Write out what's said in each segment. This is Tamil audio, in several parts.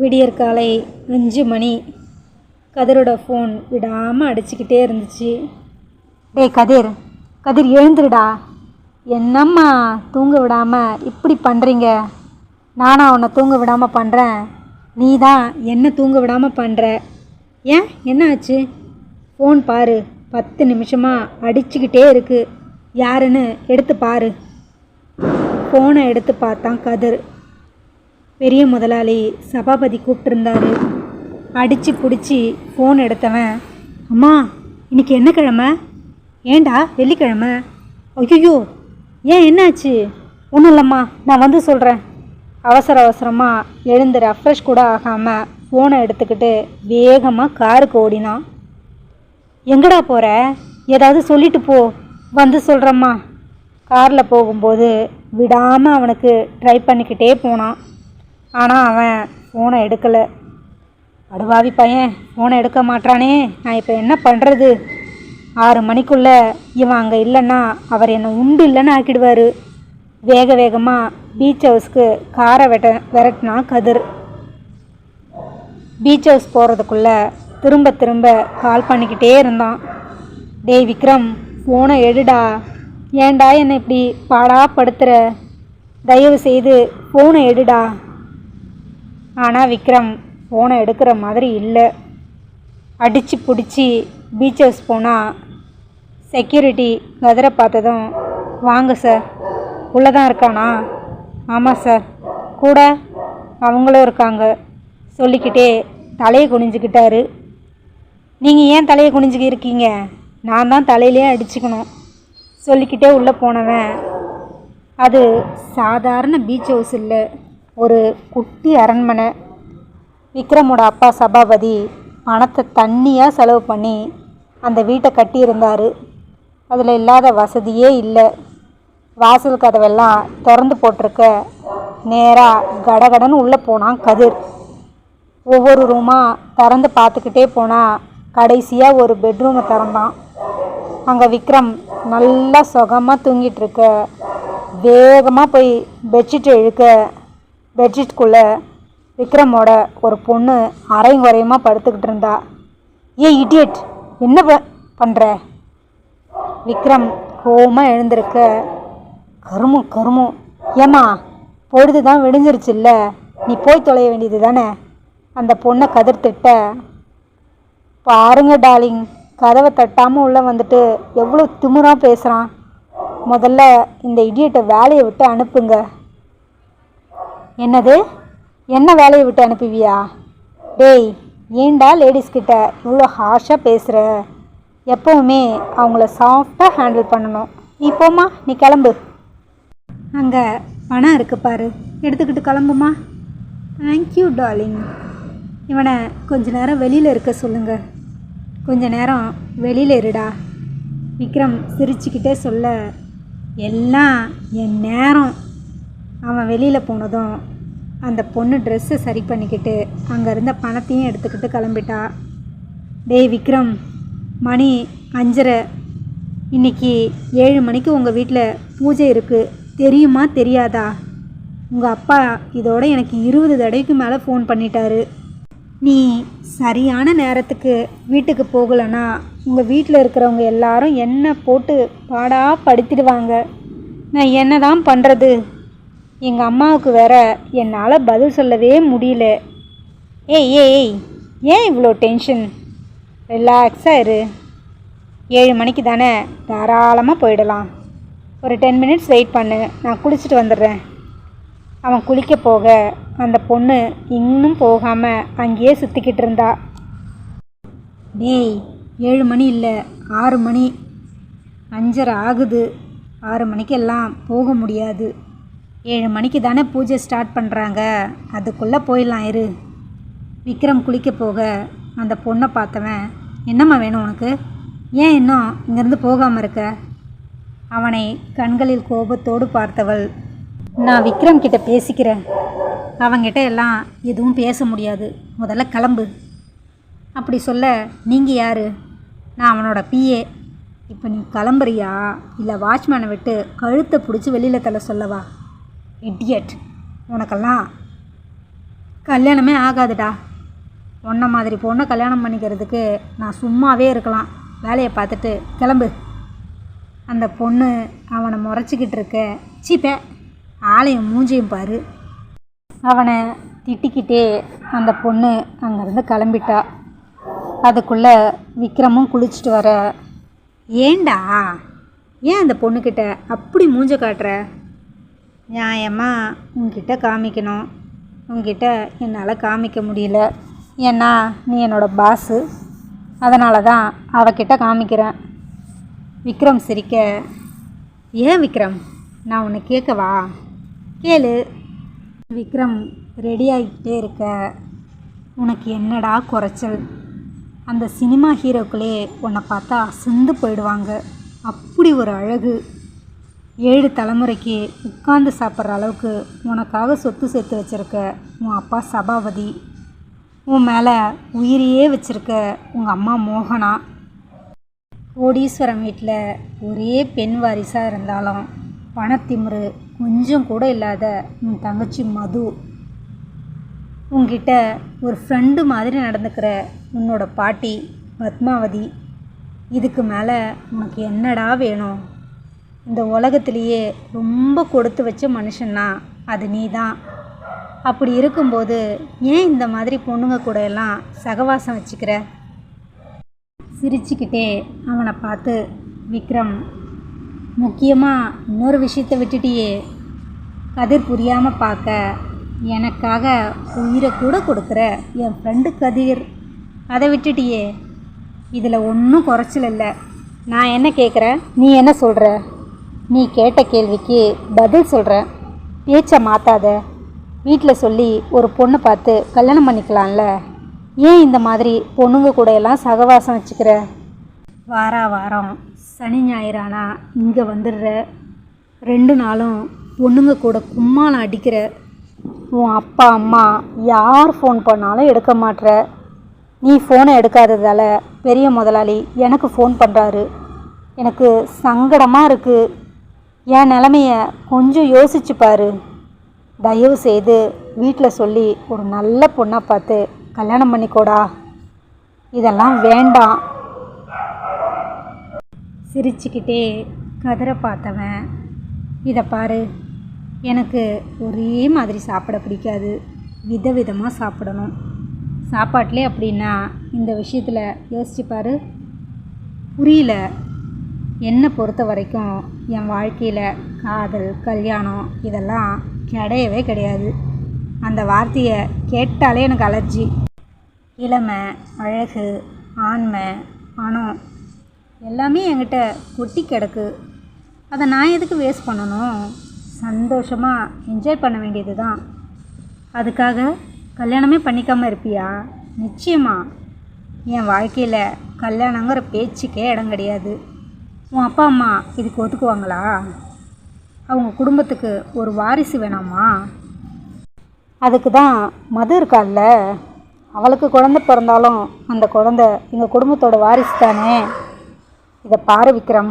விடியற்காலை அஞ்சு மணி. கதிரோட ஃபோன் விடாமல் அடிச்சுக்கிட்டே இருந்துச்சு. டேய் கதிர் கதிர் எழுந்துருடா. என்னம்மா தூங்க விடாமல் இப்படி பண்ணுறீங்க நானா உன்னை தூங்க விடாமல் பண்ணுறேன் நீ தான் என்ன தூங்க விடாமல் பண்ணுற ஏன்? என்ன ஆச்சு? ஃபோன் பாரு. பத்து நிமிஷமாக அடிச்சுக்கிட்டே இருக்குது யாருன்னு எடுத்து பாரு. ஃபோனை எடுத்து பார்த்தான் கதிர். பெரிய முதலாளி சபாபதி கூப்பிட்டுருந்தாரு. அடித்து பிடிச்சி ஃபோன் எடுத்தவன் அம்மா இன்னைக்கு என்ன கிழமை? ஏண்டா வெள்ளிக்கிழமை? ஐயோ ஏன் என்னாச்சு? ஒன்றும் இல்லைம்மா நான் வந்து சொல்கிறேன் அவசர அவசரமாக எழுந்து ரெஃப்ரெஷ் கூட ஆகாமல் ஃபோனை எடுத்துக்கிட்டு வேகமாக காருக்கு ஓடினான். எங்கடா போகிற ஏதாவது சொல்லிட்டு போ வந்து சொல்கிறம்மா காரில் போகும்போது விடாமல் அவனுக்கு ட்ரை பண்ணிக்கிட்டே போனான். ஆனால் அவன் ஃபோனை எடுக்கலை. அடுவாவி பையன் ஃபோனை எடுக்க மாட்டானே நான் இப்போ என்ன பண்ணுறது ஆறு மணிக்குள்ளே இவன் அங்கே இல்லைன்னா அவர் என்னை உண்டு இல்லைன்னு ஆக்கிடுவார். வேக வேகமாக பீச் ஹவுஸ்க்கு காரை வெட்ட விரட்டினா கதிர். பீச் ஹவுஸ் போகிறதுக்குள்ளே திரும்ப திரும்ப கால் பண்ணிக்கிட்டே இருந்தான். டேய் விக்ரம் ஃபோனை எடுடா. ஏன்டா என்னை இப்படி பாடா படுத்துற தயவு செய்து ஃபோனை எடுடா. ஆனால் விக்ரம் ஃபோனை எடுக்கிற மாதிரி இல்லை. அடித்து பிடிச்சி பீச் ஹவுஸ் போனால் செக்யூரிட்டி கதிரை பார்த்ததும் வாங்க சார் உள்ளே தான் இருக்கானா? ஆமாம் சார் கூட அவங்களும் இருக்காங்க சொல்லிக்கிட்டே தலையை குனிஞ்சுக்கிட்டாரு. நீங்கள் ஏன் தலையை குனிஞ்சிக்க இருக்கீங்க? நான் தான் தலையிலே அடிச்சுக்கணும் சொல்லிக்கிட்டே உள்ளே போனவன். அது சாதாரண பீச் ஹவுஸ் இல்லை. ஒரு குட்டி அரண்மனை. விக்ரமோட அப்பா சபாபதி பணத்தை தண்ணியாக செலவு பண்ணி அந்த வீட்டை கட்டியிருந்தார். அதில் இல்லாத வசதியே இல்லை. வாசல் கதவெல்லாம் திறந்து போட்டிருக்க. நேராக கடகடன்னு உள்ளே போனான் கதிர். ஒவ்வொரு ரூமாக திறந்து பார்த்துக்கிட்டே போனால் கடைசியாக ஒரு பெட்ரூமை திறந்தான். அங்கே விக்ரம் நல்லா சுகமாக தூங்கிட்டுருக்க வேகமாக போய் பெட்ஷீட் இழுக்க பெட்ஷீட்குள்ளே விக்ரமோட ஒரு பொண்ணு அரையும் குறையுமா படுத்துக்கிட்டு இருந்தா. ஏ இடியட் என்ன ப பண்ணுற விக்ரம் கோவமாக எழுந்திருக்க கருமும் கருமும். ஏம்மா பொழுது தான் விடிஞ்சிருச்சுல்ல நீ போய் தொலைய வேண்டியது தானே அந்த பொண்ணை கதிர்த்திட்ட பாருங்க டார்லிங் கதவை தட்டாமல் உள்ளே வந்துட்டு எவ்வளோ திமுறாக பேசுகிறான் முதல்ல இந்த இடியட்டை வேலையை விட்டு அனுப்புங்க. என்னது? என்ன வேலையை விட்டு அனுப்புவியா? டேய் ஏண்டா லேடிஸ்கிட்ட இவ்வளோ ஹார்ஷாக பேசுகிற எப்போவுமே அவங்கள சாஃப்டாக ஹேண்டில் பண்ணணும். நீ போம்மா நீ கிளம்பு. அங்கே பணம் இருக்கு பாரு. எடுத்துக்கிட்டு கிளம்புமா? தேங்க்யூ டார்லிங் இவனை கொஞ்ச நேரம் வெளியில் இருக்க சொல்லுங்கள் கொஞ்ச நேரம் வெளியில் இருடா. விக்ரம் சிரிச்சுக்கிட்டே சொல்ல எல்லாம் என் நேரம். அவன் வெளியில் போனதும் அந்த பொண்ணு ட்ரெஸ்ஸை சரி பண்ணிக்கிட்டு அங்கே இருந்த பணத்தையும் எடுத்துக்கிட்டு கிளம்பிட்டா. டேய் விக்ரம் மணி அஞ்சரை. இன்னைக்கு ஏழு மணிக்கு உங்கள் வீட்டில் பூஜை இருக்குது தெரியுமா தெரியாதா? உங்கள் அப்பா இதோட எனக்கு இருபது தடவைக்கு மேலே ஃபோன் பண்ணிட்டாரு. நீ சரியான நேரத்துக்கு வீட்டுக்கு போகலன்னா உங்கள் வீட்டில் இருக்கிறவங்க எல்லாரும் என்ன போட்டு பாடாக படுத்திடுவாங்க. நான் என்ன தான் பண்ணுறது எங்கள் அம்மாவுக்கு வேற என்னால் பதில் சொல்லவே முடியல. ஏய் ஏய் ஏன் இவ்வளோ டென்ஷன் ரிலாக்ஸாக இரு. ஏழு மணிக்கு தானே தாராளமாக போயிடலாம். ஒரு டென் மினிட்ஸ் வெயிட் பண்ணு நான் குளிச்சுட்டு வந்துடுறேன். அவன் குளிக்க போக அந்த பொண்ணு இன்னும் போகாமல் அங்கேயே சுற்றிக்கிட்டு இருந்தா. டேய் ஏழு மணி இல்லை ஆறு மணி. அஞ்சரை ஆகுது. ஆறு மணிக்கெல்லாம் போக முடியாது. ஏழு மணிக்கு தானே பூஜை ஸ்டார்ட் பண்ணுறாங்க அதுக்குள்ளே போயிடலாம் இரு. விக்ரம் குளிக்க போக அந்த பொண்ணை பார்த்தவன் என்னம்மா வேணும் உனக்கு? ஏன் இன்னும் இங்கேருந்து போகாமல் இருக்க? அவனை கண்களில் கோபத்தோடு பார்த்தவள் நான் விக்ரம் கிட்ட பேசிக்கிறேன். அவங்கிட்ட எல்லாம் எதுவும் பேச முடியாது. முதல்ல கிளம்பு. அப்படி சொல்ல நீங்கள் யார்? நான் அவனோட பிஏ இப்போ நீ கிளம்புறியா? இல்லை வாட்ச்மேனை விட்டு கழுத்தை பிடிச்சி வெளியில் தள்ள சொல்லவா? இடியட். உனக்கெல்லாம் கல்யாணமே ஆகாதுடா. உன்ன மாதிரி பொண்ணை கல்யாணம் பண்ணிக்கிறதுக்கு நான் சும்மாவே இருக்கலாம். வேலையை பார்த்துட்டு கிளம்பு. அந்த பொண்ணு அவனை முறைச்சிக்கிட்டு இருக்க. சீப்பே ஆளையும் மூஞ்சியும் பாரு. அவனை திட்டிக்கிட்டே அந்த பொண்ணு அங்கேருந்து கிளம்பிட்டா. அதுக்குள்ளே விக்ரமும் குளிச்சுட்டு வர ஏண்டா? ஏன் அந்த பொண்ணுக்கிட்ட அப்படி மூஞ்ச காட்டுற? நியாயமாக உங்ககிட்ட காமிக்கணும். உங்ககிட்ட என்னால் காமிக்க முடியல. ஏன்னா நீ என்னோட பாஸு அதனால தான் அவகிட்ட காமிக்கிறேன். விக்ரம் சிரிக்க ஏன் விக்ரம்? நான் உன்னை கேட்கவா? கேளு. விக்ரம் ரெடி ஆகிக்கிட்டே இருக்க உனக்கு என்னடா குறைச்சல்? அந்த சினிமா ஹீரோக்களே உன்னை பார்த்தா சிந்து போயிடுவாங்க. அப்படி ஒரு அழகு. ஏழு தலைமுறைக்கு உட்கார்ந்து சாப்பிட்ற அளவுக்கு உனக்காக சொத்து சேர்த்து வச்சுருக்க உன் அப்பா சபாபதி. உன் மேலே உயிரையே வச்சுருக்க உங்கள் அம்மா மோகனா. கோடீஸ்வரம் வீட்டில் ஒரே பெண் வாரிசாக இருந்தாலும் பணத்திமுரு கொஞ்சம் கூட இல்லாத உன் தங்கச்சி மது. உங்ககிட்ட ஒரு ஃப்ரெண்டு மாதிரி நடந்துக்கிற உன்னோட பாட்டி பத்மாவதி. இதுக்கு மேலே உனக்கு என்னடா வேணும்? இந்த உலகத்திலேயே ரொம்ப கொடுத்து வச்ச மனுஷன்னா அது நீ தான் அப்படி இருக்கும்போது ஏன் இந்த மாதிரி பொண்ணுங்க கூட எல்லாம் சகவாசம் வச்சுக்கிற? சிரிச்சுக்கிட்டே அவனை பார்த்து விக்ரம் முக்கியமாக இன்னொரு விஷயத்தை விட்டுட்டியே. கதிர் புரியாமல் பார்க்க எனக்காக உயிரை கூட கொடுக்குற என் ஃப்ரெண்டு கதிர். அதை விட்டுட்டியே. இதில் ஒன்றும் குறைச்சல் இல்லை. நான் என்ன கேட்குறேன் நீ என்ன சொல்கிற நீ கேட்ட கேள்விக்கு பதில் சொல்கிறேன் பேச்சை மாற்றாத வீட்டில் சொல்லி ஒரு பொண்ணை பார்த்து கல்யாணம் பண்ணிக்கலாம்ல. ஏன் இந்த மாதிரி பொண்ணுங்க கூட எல்லாம் சகவாசம் வச்சுக்கிற? வாரா வாரம் சனி ஞாயிறானா இங்கே வந்துடுற. ரெண்டு நாளும் பொண்ணுங்க கூட கும்மாளம் அடிக்கிற. உன் அப்பா அம்மா யார் ஃபோன் பண்ணாலும் எடுக்க மாட்ற. நீ ஃபோனை எடுக்காததால் பெரிய முதலாளி எனக்கு ஃபோன் பண்ணுறாரு எனக்கு சங்கடமாக இருக்குது என் நிலமைய கொஞ்சம் யோசிச்சு பாரு. தயவு செய்து வீட்டில் சொல்லி ஒரு நல்ல பொண்ணாக பார்த்து கல்யாணம் பண்ணிக்கோடா. இதெல்லாம் வேண்டாம். சிரிச்சுக்கிட்டே கதிரை பார்த்தவன் இதை பாரு எனக்கு ஒரே மாதிரி சாப்பிட பிடிக்காது. விதவிதமாக சாப்பிடணும். சாப்பாட்டிலே அப்படின்னா இந்த விஷயத்தில் யோசிச்சு பாரு. புரியல. என்னை பொறுத்த வரைக்கும் என் வாழ்க்கையில் காதல் கல்யாணம் இதெல்லாம் கிடையவே கிடையாது. அந்த வார்த்தையை கேட்டாலே எனக்கு அலர்ஜி. இளமை அழகு ஆண்மை பணம் எல்லாமே என்கிட்ட கொட்டி கிடக்கு. அதை நான் எதுக்கு வேஸ்ட் பண்ணணும்? சந்தோஷமாக என்ஜாய் பண்ண வேண்டியது தான் அதுக்காக கல்யாணமே பண்ணிக்காமல் இருப்பியா? நிச்சயமா. என் வாழ்க்கையில் கல்யாணங்கிற பேச்சுக்கே இடம் கிடையாது. உன் அப்பா அம்மா இதுக்கு ஒத்துக்குவாங்களா அவங்க குடும்பத்துக்கு ஒரு வாரிசு வேணாமா? அதுக்கு தான் மது இருக்கால்ல? அவளுக்கு குழந்தை பிறந்தாலும் அந்த குழந்தை எங்கள் குடும்பத்தோட வாரிசு தானே? இதை பாரு விக்ரம்.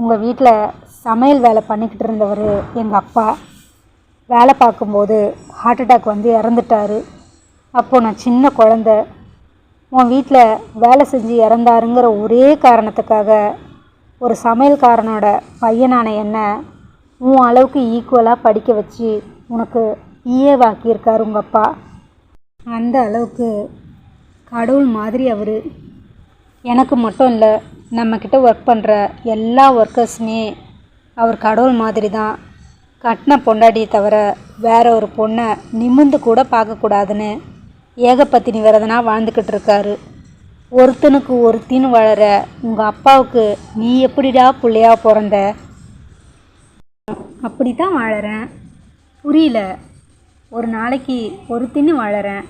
உங்கள் வீட்டில் சமையல் வேலை பண்ணிக்கிட்டு இருந்தவர் எங்கள் அப்பா. வேலை பார்க்கும்போது ஹார்ட் அட்டாக் வந்து இறந்துட்டாரு. அப்போது நான் சின்ன குழந்த. உன் வீட்டில் வேலை செஞ்சு இறந்தாருங்கிற ஒரே காரணத்துக்காக ஒரு சமையல்காரனோட பையனான என்ன உன் அளவுக்கு ஈக்குவலாக படிக்க வச்சு உனக்கு ஈயவாக்கியிருக்கார் உங்கள் அப்பா. அந்த அளவுக்கு கடவுள் மாதிரி அவர். எனக்கு மட்டும் இல்லை நம்மக்கிட்ட ஒர்க் பண்ணுற எல்லா ஒர்க்கர்ஸுமே அவர் கடவுள் மாதிரி தான். கட்டின பொண்டாட்டியை தவிர வேற ஒரு பொண்ணை நிமிர்ந்து கூட பார்க்கக்கூடாதுன்னு ஏகப்பத்தினி விரதனா வாழ்ந்துக்கிட்டு இருக்காரு. ஒருத்தனுக்கு ஒருத்தின்னு வளர உங்கள் அப்பாவுக்கு நீ எப்படிடா பிள்ளையா பிறந்த? அப்படி தான் வாழறேன். புரியல. ஒரு நாளைக்கு ஒருத்தின்னு வாழறேன்.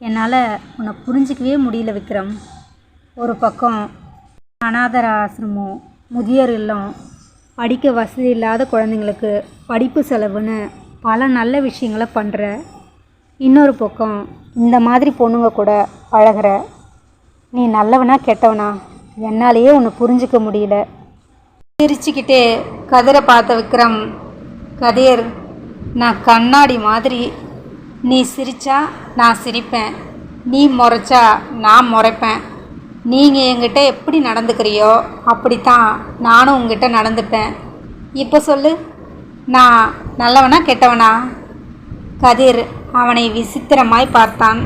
என்னால் உன்னை புரிஞ்சிக்கவே முடியல விக்ரம். ஒரு பக்கம் அனாதர ஆசிரமம் முதியோர் இல்லம் படிக்க வசதி இல்லாத குழந்தைங்களுக்கு படிப்பு செலவுன்னு பல நல்ல விஷயங்களை பண்ணுற இன்னொரு பக்கம் இந்த மாதிரி பொண்ணுங்க கூட பழகிற நீ நல்லவனா கெட்டவனா? என்னாலேயே உன்னை புரிஞ்சிக்க முடியல. சிரிச்சுக்கிட்டே கதிரை பார்த்த விக்ரம் கதிர் நான் கண்ணாடி மாதிரி. நீ சிரிச்சா நான் சிரிப்பேன். நீ முறைச்சா நான் முறைப்பேன். நீங்கள் என்கிட்ட எப்படி நடந்துக்கிறியோ அப்படித்தான் நானும் உங்ககிட்ட நடந்துப்பேன். இப்போ சொல்லு நான் நல்லவனா கெட்டவனா? கதிர் அவனை விசித்திரமாய் பார்த்தான்.